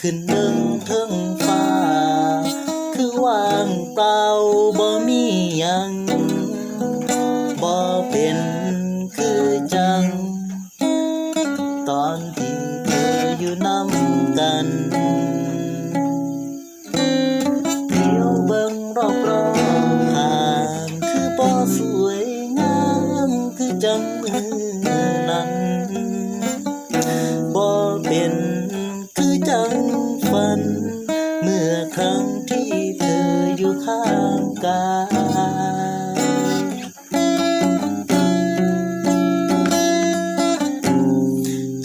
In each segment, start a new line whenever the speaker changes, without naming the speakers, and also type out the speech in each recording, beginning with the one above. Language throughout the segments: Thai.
แนมขึ้นเดิงเทิงฟ้า คือว่างเปล่าบ่มีหยังบ่เป็นคือจัง ตอนที่เธออยู่น้ำกันเที่ยวเบิ่งรอบรอบๆห่างคือบ่สวยงามคือจังมือ เมื่อครั้งที่เธออยู่ข้างกาย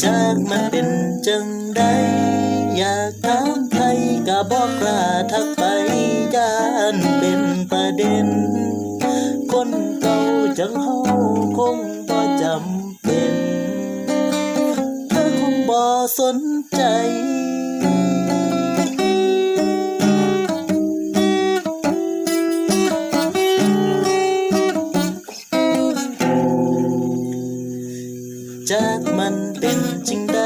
จากมาเป็นจังใดอยากถามใครก็บอกกล้าทักไปย่านเป็นประเด็น จากมันเป็นจริงใด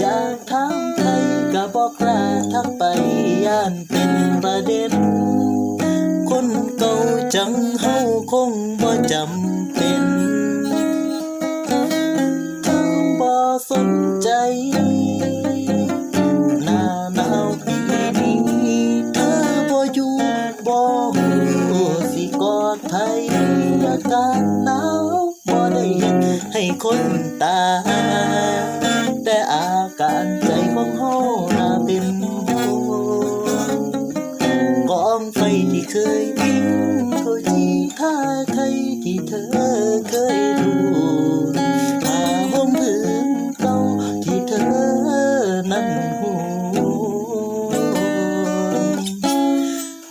อยากถามใครก็บอกกล้าทักไปย่านเป็นประเด็น คนเก่าจังเฮาคงบ่จำ คนตายแต่อาการใจของเฮาน่าเป็นห่วงกองไฟที่เคยทิ้งก็ยีท่าใครที่เธอเคยดูผ้าห่มผืนเก่าที่เธอนั้นห่วง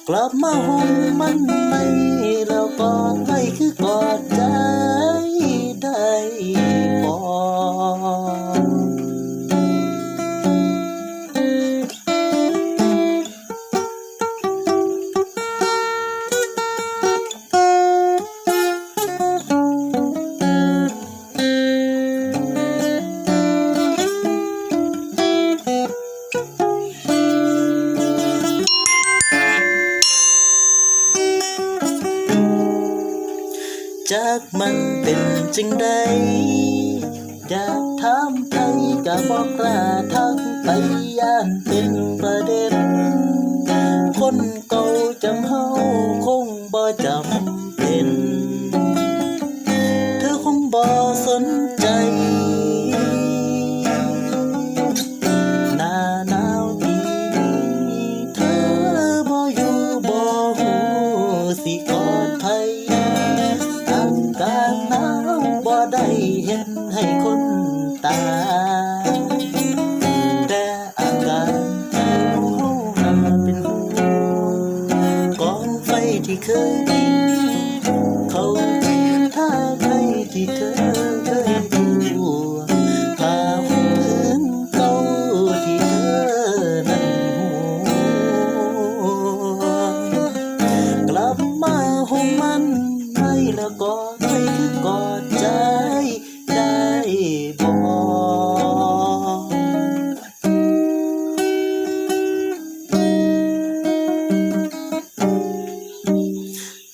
กลับมาห่มมันไม่แล้วกอดไว้คือก่ จากมันเป็นจังใดอยากถามใครก็บอกกล้าทักไปย่านเป็นประเด็น ที่เคยทิ้งเขาจีท่าใครที่เธอเคยดูผ้าห่มผืนเก่าที่เธอนั้นห่วงกลับมาห่มมันไม่ละกอดไม่คือกอด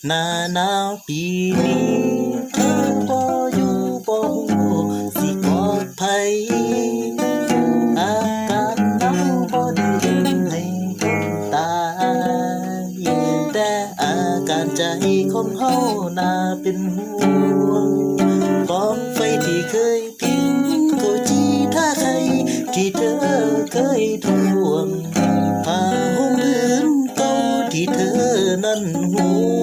นาหนาวปีนี้เธอบ่อยู่บ่ฮู้สิปลอดภัยอากาศหนาวบ่ได้เฮ็ให้คนตายแต่อาการใจคงเฮาน่าเป็นห่วงกองไฟที่เคยพิงก็จีถ้าใครที่เธอเคยท่วงผ้าห่มพื้นเก่าที่เธอนั้นห่วง